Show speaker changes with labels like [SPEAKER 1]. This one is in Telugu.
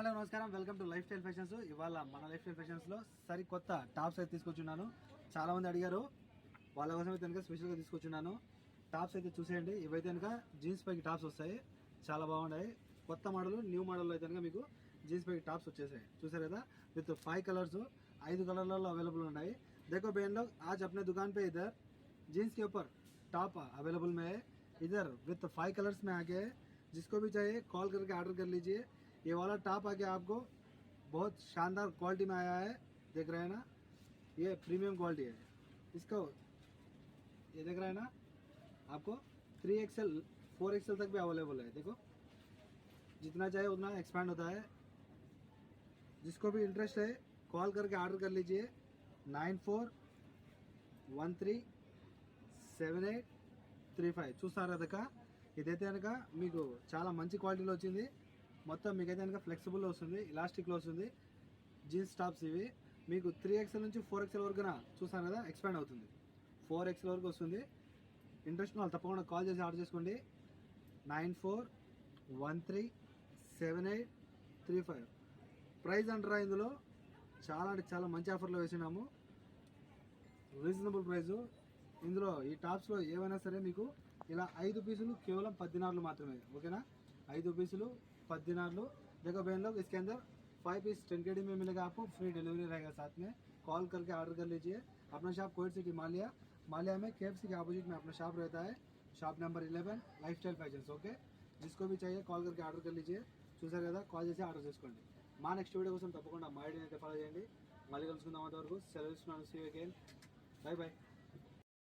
[SPEAKER 1] హలో నమస్కారం welcome to lifestyle fashions ఇవాళ మన లైఫ్ స్టైల్ ఫ్యాషన్స్ లో సరికొత్త టాప్స్ అయితే తీసుకొచ్చున్నాను చాలా మంది అడిగారు వాళ్ళ కోసం అయితే కనుక స్పెషల్గా తీసుకొచ్చున్నాను టాప్స్ అయితే చూసేయండి ఇవైతే కనుక జీన్స్ పైకి టాప్స్ వస్తాయి చాలా బాగున్నాయి కొత్త మోడల్ న్యూ మోడల్ అయితే కనుక మీకు జీన్స్ పైకి టాప్స్ వచ్చేసాయి చూసారు కదా విత్ ఫైవ్ కలర్స్ ఐదు కలర్లలో అవైలబుల్ ఉన్నాయి देखो बहन लोग आज अपने दुकान पे इधर जीन्स के ऊपर टॉप अवेलेबल में है इधर विथ फाइव कलर्स में आके है जिसको भी चाहिए कॉल करके ऑर्डर कर लीजिए ये वाला टॉप आके आपको बहुत शानदार क्वालिटी में आया है देख रहे हैं ना ये प्रीमियम क्वालिटी है इसको ये देख रहे हैं ना आपको थ्री एक्सएल फोर एक्सएल तक भी अवेलेबल है देखो जितना चाहिए उतना एक्सपैंड होता है जिसको भी इंटरेस्ट है कॉल करके ऑर्डर कर लीजिए nine four one three seven eight three five చూస్తారు కనుక ఇదైతే కనుక మీకు చాలా మంచి క్వాలిటీలో వచ్చింది మొత్తం మీకైతే కనుక ఫ్లెక్సిబుల్లో వస్తుంది ఇలాస్టిక్లో వస్తుంది. జీన్స్ టాప్స్ ఇవి. మీకు త్రీ ఎక్స్ఎల్ నుంచి ఫోర్ ఎక్స్ఎల్ వరకు చూసాను కదా ఎక్స్పాండ్ అవుతుంది. ఫోర్ ఎక్స్ఎల్ వరకు వస్తుంది. ఇంట్రెస్ట్ వాళ్ళు తప్పకుండా కాల్ చేసి ఆర్డర్ చేసుకోండి. Nine four one three seven eight three five price అంటారా ఇందులో. చాలా అంటే చాలా మంచి ఆఫర్లో వేసినాము. రీజనబుల్ ప్రైస్ ఇందులో ఈ టాప్స్లో ఏమైనా సరే మీకు ఇలా ఐదు పీసులు కేవలం పద్దెనారులు మాత్రమే. ఓకేనా? ఐదు పీసులు పద్దెనార్లు देखो बहन लोग इसके अंदर फाइव पीस टेन के में मिलेगा आपको फ्री डिलीवरी रहेगा साथ में कॉल करके ऑर्डर कर लीजिए अपना शॉप कोविड सिटी मालिया मालिया में के के अपोजिट में अपना शॉप रहता है shop number eleven lifestyle fashion okay जिसको भी चाहिए కాల్ करके ఆర్డర్ कर लीजिए చూసారు కదా కాల్ చేసి ఆర్డర్ చేసుకోండి మా నెక్స్ట్ వీడియో కోసం తప్పకుండా మా ఐడిని అయితే ఫాలో చేయండి మళ్ళీ కలుసుకుందాం అంతవరకు సెలవు ఇస్తున్నాను సీ అగైన్ బై బై